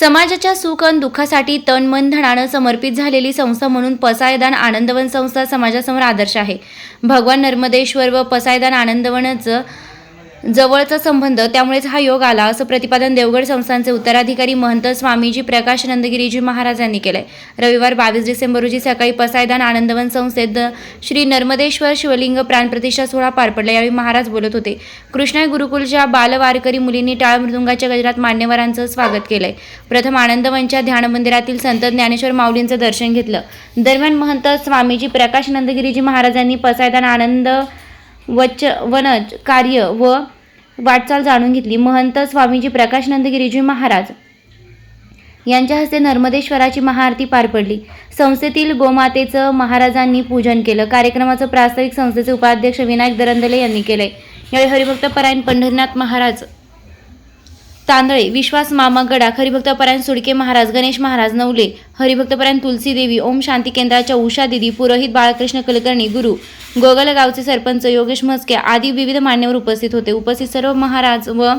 समाजाच्या सुख आणि दुःखासाठी तन मन धनानं समर्पित झालेली संस्था म्हणून पसायदान आनंदवन संस्था समाजासमोर आदर्श आहे. भगवान नर्मदेश्वर व पसायदान आनंदवनचं जवळचा संबंध त्यामुळेच हा योग आला असं प्रतिपादन देवगड संस्थांचे उत्तराधिकारी महंत स्वामीजी प्रकाश नंदगिरीजी महाराज यांनी केलंय. रविवार बावीस डिसेंबर रोजी सकाळी पसायदान आनंदवन संस्थेत श्री नर्मदेश्वर शिवलिंग प्राणप्रतिष्ठा सोहळा पार पडला. यावेळी महाराज बोलत होते कृष्णाय गुरुकुलच्या बालवारकरी मुलींनी टाळ मृदुंगाच्या गजरात मान्यवरांचं स्वागत केलंय. प्रथम आनंदवनच्या ध्यान मंदिरातील संत ज्ञानेश्वर माऊलींचं दर्शन घेतलं. दरम्यान महंत स्वामीजी प्रकाश नंदगिरीजी महाराजांनी पसायदान आनंद वच वनज कार्य व वाटचाल जाणून घेतली. महंत स्वामीजी प्रकाश नंदगिरीजी महाराज यांच्या हस्ते नर्मदेश्वराची महाआरती पार पडली. संस्थेतील गोमातेचं महाराजांनी पूजन केलं. कार्यक्रमाचं प्रास्ताविक संस्थेचे उपाध्यक्ष विनायक दरंदले यांनी केलंय. यावेळी हरिभक्त परायण पंढरीनाथ महाराज तांदळे विश्वास मामा गडा हरिभक्तपरायण सुडके महाराज गणेश महाराज नवले हरिभक्तपरायण तुलसी देवी ओम शांती केंद्राच्या उषा दिदी पुरोहित बाळकृष्ण कुलकर्णी गुरु गोगल गावचे सरपंच योगेश म्हस्के आदी विविध मान्यवर उपस्थित होते. उपस्थित सर्व महाराज व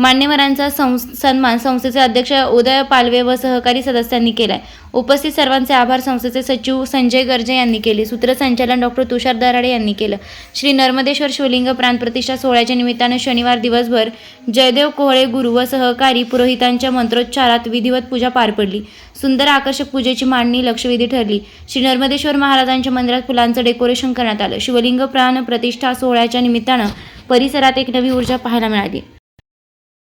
मान्यवरांचा संस सन्मान संस्थेचे अध्यक्ष उदय पालवे व सहकारी सदस्यांनी केलाय. उपस्थित सर्वांचे आभार संस्थेचे सचिव संजय गर्जे यांनी केले. सूत्रसंचालन डॉक्टर तुषार दराडे यांनी केलं. श्री नर्मदेश्वर शिवलिंग प्राणप्रतिष्ठा सोहळ्याच्या निमित्तानं शनिवार दिवसभर जयदेव कोहळे गुरु व सहकारी पुरोहितांच्या मंत्रोच्चारात विधिवत पूजा पार पडली. सुंदर आकर्षक पूजेची मांडणी लक्षवेधी ठरली. श्री नर्मदेश्वर महाराजांच्या मंदिरात फुलांचं डेकोरेशन करण्यात आलं. शिवलिंग प्राण प्रतिष्ठा सोहळ्याच्या निमित्तानं परिसरात एक नवी ऊर्जा पाहायला मिळाली.